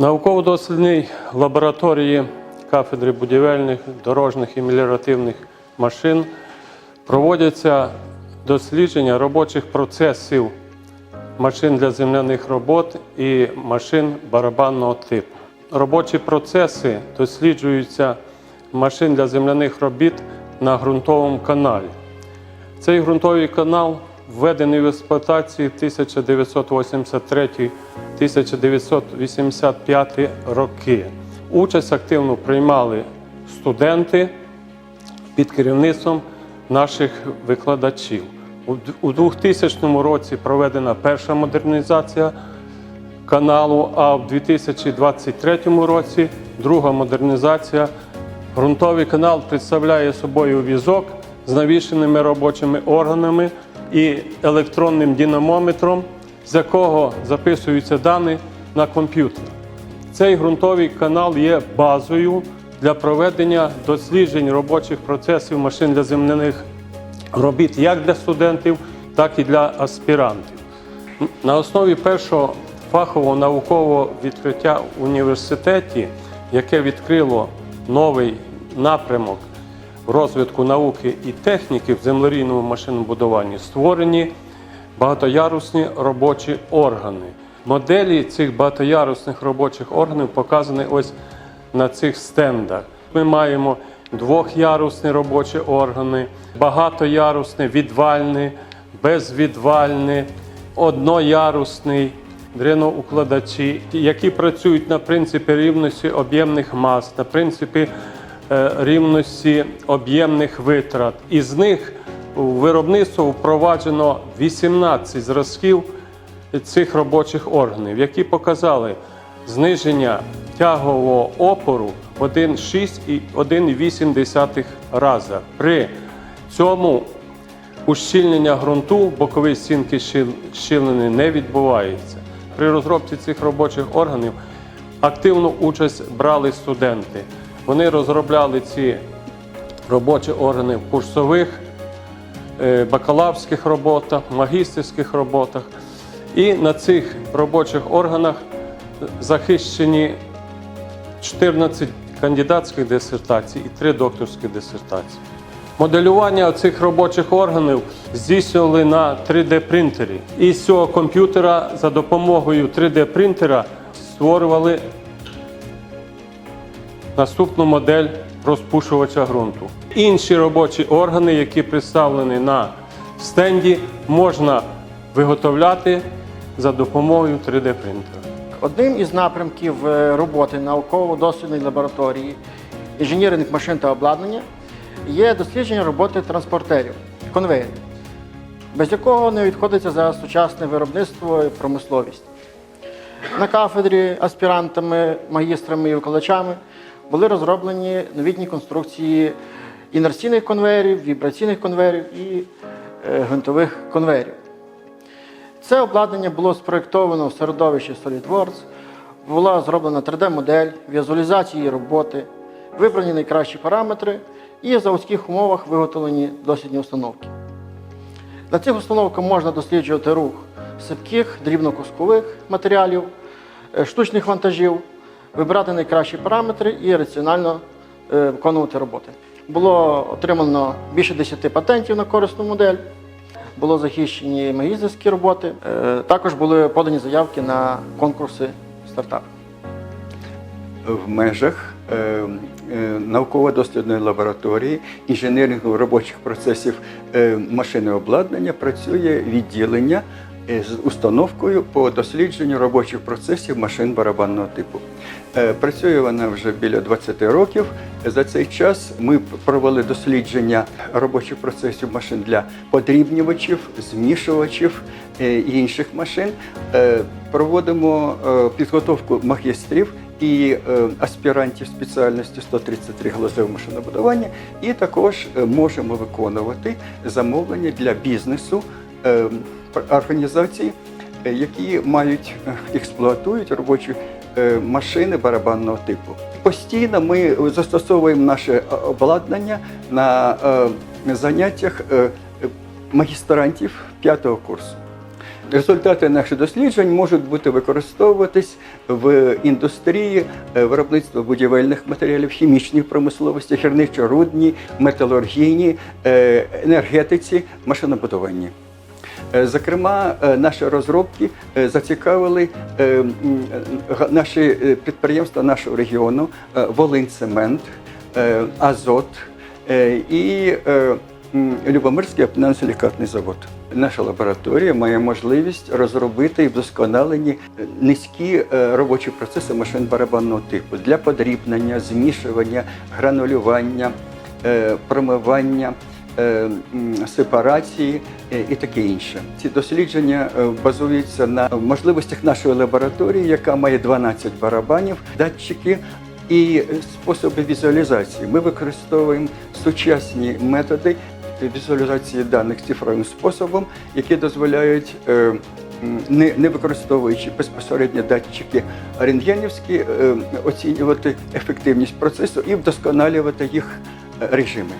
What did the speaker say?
Науково-дослідній лабораторії кафедри будівельних, дорожніх і меліоративних машин проводяться дослідження робочих процесів машин для земляних робот і машин барабанного типу. Робочі процеси досліджуються машин для земляних робіт на ґрунтовому каналі. Цей ґрунтовий канал введений в експлуатацію 1983-1985 роки. Участь активно приймали студенти під керівництвом наших викладачів. У 2000 році проведена перша модернізація каналу, а в 2023 році друга модернізація. Ґрунтовий канал представляє собою візок з навішеними робочими органами і електронним динамометром, з якого записуються дані на комп'ютер. Цей ґрунтовий канал є базою для проведення досліджень робочих процесів машин для земляних робіт як для студентів, так і для аспірантів. На основі першого фахового наукового відкриття в університеті, яке відкрило новий напрямок розвитку науки і техніки в землерійному машинобудуванні, створені багатоярусні робочі органи. Моделі цих багатоярусних робочих органів показані ось на цих стендах. Ми маємо двохярусні робочі органи, багатоярусні, відвальні, безвідвальні, одноярусний, дреноукладачі, які працюють на принципі рівності об'ємних мас, на принципі рівності об'ємних витрат. Із них у виробництво впроваджено 18 зразків цих робочих органів, які показали зниження тягового опору 1,6 і 1,8 рази. При цьому ущільнення ґрунту бокові стінки щіл- щілини не відбувається. При розробці цих робочих органів активну участь брали студенти. Вони розробляли ці робочі органи в курсових, е, бакалаврських роботах, магістерських роботах. І на цих робочих органах захищені 14 кандидатських дисертацій і 3 докторські дисертації. Моделювання цих робочих органів здійснювали на 3D-принтері. І з цього комп'ютера за допомогою 3D-принтера створювали наступну модель розпушувача ґрунту. Інші робочі органи, які представлені на стенді, можна виготовляти за допомогою 3D-принтера. Одним із напрямків е, роботи науково-дослідної лабораторії інженерних машин та обладнання є дослідження роботи транспортерів, конвеєрів, без якого не відходиться за сучасне виробництво і промисловість. На кафедрі аспірантами, магістрами і викладачами були розроблені новітні конструкції інерційних конвеєрів, вібраційних конвеєрів і е, гвинтових конвеєрів. Це обладнання було спроєктовано в середовищі SolidWorks, була зроблена 3D-модель, візуалізація її роботи, вибрані найкращі параметри і в заводських умовах виготовлені дослідні установки. На цих установках можна досліджувати рух сипких, дрібнокускових матеріалів, е, штучних вантажів, вибирати найкращі параметри і раціонально е, виконувати роботи. Було отримано більше 10 патентів на корисну модель, було захищені магістерські роботи. Е, Також були подані заявки на конкурси стартапів. в межах е, науково-дослідної лабораторії інженерного робочих процесів машини обладнання працює відділення з установкою по дослідженню робочих процесів машин барабанного типу. Е, Працює вона вже біля 20 років. За цей час ми провели дослідження робочих процесів машин для подрібнювачів, змішувачів е, і інших машин. Е, Проводимо е, підготовку магістрів і е, аспірантів спеціальності 133 глазове машинобудування, і також е, можемо виконувати замовлення для бізнесу організацій, е, які мають е, експлуатують робочі е, машини барабанного типу. Постійно ми застосовуємо наше обладнання на заняттях магістрантів п'ятого курсу. Результати наших досліджень можуть бути використовуватись в індустрії виробництва будівельних матеріалів, хімічній промисловості, гірничо-рудній, металургійній, енергетиці, машинобудуванні. Е, Зокрема, е, наші розробки е, зацікавили наші підприємства нашого регіону Волинцемент, Азот і Любомирський апнансилікатний завод. Наша лабораторія має можливість розробити і вдосконалені низькі робочі процеси машин барабанного типу для подрібнення, змішування, гранулювання, промивання сепарації е, і таке інше. Ці дослідження е, базуються на можливостях нашої лабораторії, яка має 12 барабанів, датчики і способи візуалізації. Ми використовуємо сучасні методи візуалізації даних цифровим способом, які дозволяють. е, Не, не використовуючи безпосередньо датчики рентгенівські, е, оцінювати ефективність процесу і вдосконалювати їх е, режими.